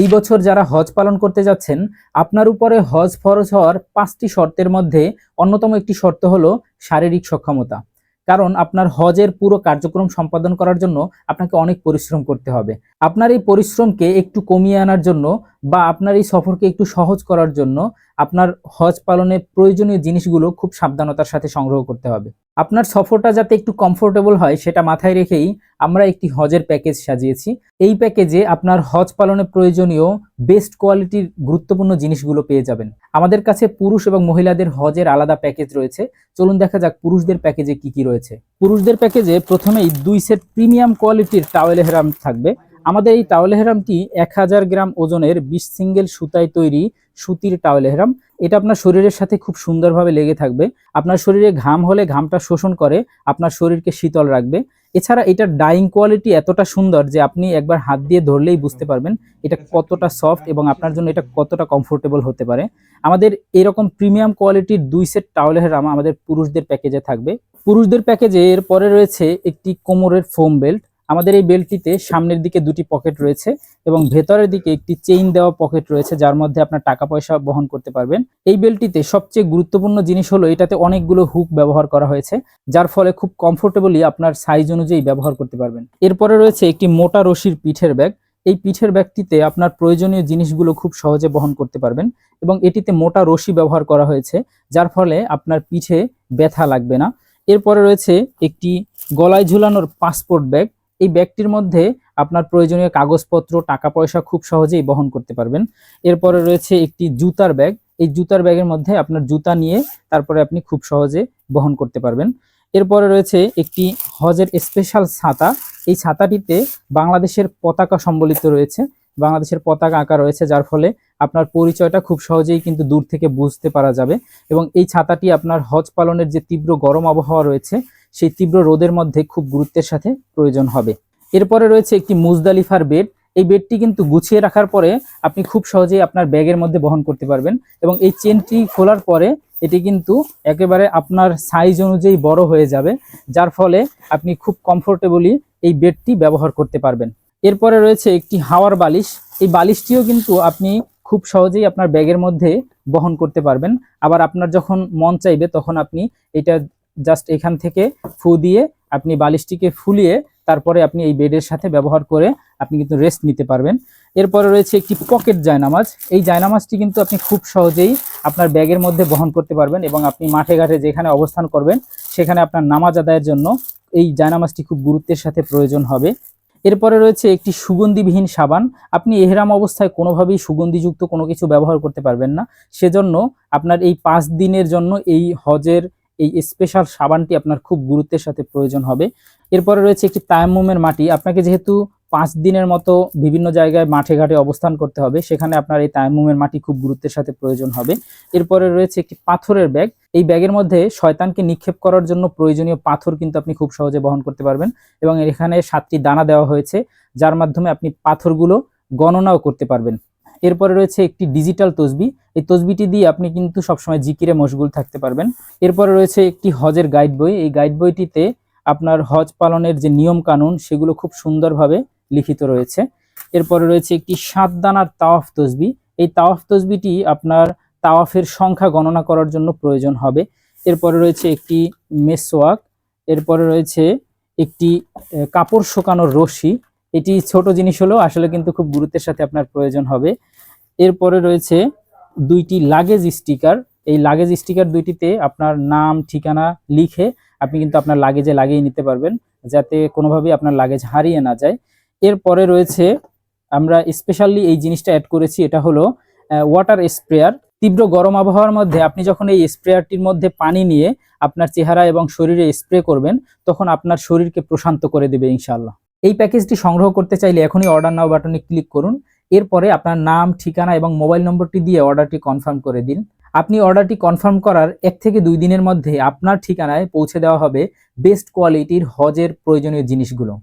এই বছর যারা হজ পালন করতে যাচ্ছেন, আপনার উপরে হজ ফরজ হওয়ার পাঁচটি শর্তের মধ্যে অন্যতম একটি শর্ত হলো শারীরিক সক্ষমতা। কারণ আপনার হজের পুরো কার্যক্রম সম্পাদন করার জন্য আপনাকে অনেক পরিশ্রম করতে হবে। আপনার এই পরিশ্রমকে একটু কমিয়ে আনার জন্য বা আপনার এই সফরকে একটু সহজ করার জন্য আপনার হজ পালনে প্রয়োজনীয় জিনিসগুলো খুব সাবধানতার সাথে সংগ্রহ করতে হবে। আপনার সফরটা যাতে একটু কমফোর্টেবল হয়, সেটা মাথায় রেখেই আমরা একটি হজের প্যাকেজ সাজিয়েছি। এই প্যাকেজে আপনার হজ পালনে প্রয়োজনীয় বেস্ট কোয়ালিটির গুরুত্বপূর্ণ জিনিসগুলো পেয়ে যাবেন। আমাদের কাছে পুরুষ এবং মহিলাদের হজের আলাদা প্যাকেজ রয়েছে। চলুন দেখা যাক পুরুষদের প্যাকেজে কি কি রয়েছে। পুরুষদের প্যাকেজে প্রথমেই দুই সেট প্রিমিয়াম কোয়ালিটির টাওয়েল হেরাম থাকবে। আমাদের এই টাওয়েল হেরামটি এক হাজার গ্রাম ওজনের বিশ সিঙ্গেল সুতায় তৈরি সুতির টাওয়েল হেরাম এটা আপনার শরীরের সাথে খুব সুন্দরভাবে লেগে থাকবে। আপনার শরীরে ঘাম হলে ঘামটা শোষণ করে, আপনার শরীরকে শীতল রাখবে। এছাড়া এটার ডাইং কোয়ালিটি এতটা সুন্দর যে আপনি একবার হাত দিয়ে ধরলেই বুঝতে পারবেন এটা কতটা সফট এবং আপনার জন্য এটা কতটা কমফোর্টেবল হতে পারে। আমাদের এরকম প্রিমিয়াম কোয়ালিটির দুই সেট টাওয়েল হেরাম আমাদের পুরুষদের প্যাকেজে থাকবে। পুরুষদের প্যাকেজে এর পরে রয়েছে একটি কোমরের ফোম বেল্ট আমাদের এই বেল্টটিতে সামনের দিকে দুটি পকেট রয়েছে এবং ভেতরের দিকে একটি চেইন দেওয়া পকেট রয়েছে, যার মধ্যে আপনার টাকা পয়সা বহন করতে পারবেন। এই বেল্টটিতে সবচেয়ে গুরুত্বপূর্ণ জিনিস হলো এটাতে অনেকগুলো হুক ব্যবহার করা হয়েছে, যার ফলে খুব কমফোর্টেবলি আপনার সাইজ অনুযায়ী ব্যবহার করতে পারবেন। এরপরে রয়েছে একটি মোটা রশির পিঠের ব্যাগ। এই পিঠের ব্যাগটিতে আপনার প্রয়োজনীয় জিনিসগুলো খুব সহজে বহন করতে পারবেন এবং এটিতে মোটা রশি ব্যবহার করা হয়েছে, যার ফলে আপনার পিঠে ব্যথা লাগবে না। এরপরে রয়েছে একটি গলায় ঝুলানোর পাসপোর্ট ব্যাগ এই ব্যাগটির মধ্যে আপনার প্রয়োজনীয় কাগজপত্র টাকা পয়সা খুব সহজেই বহন করতে পারবেন। এরপরে রয়েছে একটি জুতার ব্যাগ। এই জুতার ব্যাগের মধ্যে আপনার জুতা নিয়ে তারপরে আপনি খুব সহজে বহন করতে পারবেন। এরপরে রয়েছে একটি হজের স্পেশাল ছাতা। এই ছাতাটিতে বাংলাদেশের পতাকা সম্বলিত রয়েছে। বাংলাদেশের পতাকা আঁকা রয়েছে, যার ফলে আপনার পরিচয়টা খুব সহজেই কিন্তু দূর থেকে বুঝতে পারা যাবে। এবং এই ছাতাটি আপনার হজ পালনের যে তীব্র গরম আবহাওয়া রয়েছে সেই তীব্র রোদের মধ্যে খুব গুরুত্বের সাথে প্রয়োজন হবে। এরপরে রয়েছে একটি মুজদালিফার বেড। এই বেডটি কিন্তু গুছিয়ে রাখার পরে আপনি খুব সহজেই আপনার ব্যাগের মধ্যে বহন করতে পারবেন এবং এই চেনটি খোলার পরে এটি কিন্তু একেবারে আপনার সাইজ অনুযায়ী বড় হয়ে যাবে, যার ফলে আপনি খুব কমফোর্টেবলি এই বেডটি ব্যবহার করতে পারবেন। এরপরে রয়েছে একটি হাওয়ার বালিশ। এই বালিশটিও কিন্তু আপনি খুব সহজেই আপনার ব্যাগের মধ্যে বহন করতে পারবেন। আবার আপনার যখন মন চাইবে তখন আপনি এটা জাস্ট এখান থেকে ফু দিয়ে আপনি বালিশটিকে ফুলিয়ে তারপরে আপনি এই বেডের সাথে ব্যবহার করে আপনি কিন্তু রেস্ট নিতে পারবেন। এরপরে রয়েছে একটি পকেট জায়নামাজ। এই জায়নামাজটি কিন্তু আপনি খুব সহজেই আপনার ব্যাগের মধ্যে বহন করতে পারবেন এবং আপনি মাঠে ঘাটে যেখানে অবস্থান করবেন, সেখানে আপনার নামাজ আদায়ের জন্য এই জায়নামাজটি খুব গুরুত্বের সাথে প্রয়োজন হবে। এরপরে রয়েছে একটি সুগন্ধিবিহীন সাবান। আপনি এহরাম অবস্থায় কোনোভাবেই সুগন্ধিযুক্ত কোনো কিছু ব্যবহার করতে পারবেন না। সেজন্য আপনার এই পাঁচ দিনের জন্য এই হজের এই স্পেশাল সাবানটি আপনার খুব গুরুত্বের সাথে প্রয়োজন হবে। এরপরে রয়েছে একটি তায়াম্মুমের মাটি। আপনাকে যেহেতু পাঁচ দিনের মতো বিভিন্ন জায়গায় মাঠে ঘাটে অবস্থান করতে হবে, সেখানে আপনার এই তায়াম্মুমের মাটি খুব গুরুত্বের সাথে প্রয়োজন হবে। এরপরে রয়েছে একটি পাথরের ব্যাগ। এই ব্যাগের মধ্যে শয়তানকে নিক্ষেপ করার জন্য প্রয়োজনীয় পাথর কিন্তু আপনি খুব সহজে বহন করতে পারবেন এবং এখানে সাতটি দানা দেওয়া হয়েছে, যার মাধ্যমে আপনি পাথরগুলো গণনাও করতে পারবেন। এরপরে রয়েছে একটি ডিজিটাল তসবি। এই তসবিটি দিয়ে আপনি কিন্তু সবসময় জিকিরে মশগুল থাকতে পারবেন। এরপরে রয়েছে একটি হজের গাইড বই। এই গাইড বইটিতে আপনার হজ পালনের যে নিয়ম কানুন, সেগুলো খুব সুন্দরভাবে লিখিত রয়েছে। এরপরে রয়েছে একটি সাত দানার তাওয়াফ তসবি। এই তাওয়াফ তসবিটি আপনার তাওয়াফের সংখ্যা গণনা করার জন্য প্রয়োজন হবে। এরপরে রয়েছে একটি মেসোয়াক এরপরে রয়েছে একটি কাপড় শুকানোর রশি। এটি ছোট জিনিস হলেও আসলে কিন্তু খুব গুরুত্বের সাথে আপনার প্রয়োজন হবে। এরপরে রয়েছে দুইটি লাগেজ স্টিকার এই লাগেজ স্টিকার দুইটিতে আপনার নাম, ঠিকানা লিখে আপনি কিন্তু আপনার লাগেজে লাগিয়ে নিতে পারবেন, যাতে কোনোভাবেই আপনার লাগেজ হারিয়ে না যায়। এরপরে রয়েছে, আমরা স্পেশালি এই জিনিসটা অ্যাড করেছি, এটা হলো ওয়াটার স্প্রেয়ার তীব্র গরম আবহাওয়ার মধ্যে আপনি যখন এই স্প্রেয়ারটির মধ্যে পানি নিয়ে আপনার চেহারা এবং শরীরে স্প্রে করবেন, তখন আপনার শরীরকে প্রশান্ত করে দেবে ইনশাল্লাহ এই প্যাকেজটি সংগ্রহ করতে চাইলে এখনই অর্ডার নাও বাটনে ক্লিক করুন। এরপরে আপনার নাম, ঠিকানা এবং মোবাইল নম্বরটি দিয়ে অর্ডারটি কনফার্ম করে দিন। আপনি অর্ডারটি কনফার্ম করার এক থেকে দুই দিনের মধ্যে আপনার ঠিকানায় পৌঁছে দেওয়া হবে বেস্ট কোয়ালিটির হজের প্রয়োজনীয় জিনিসগুলো।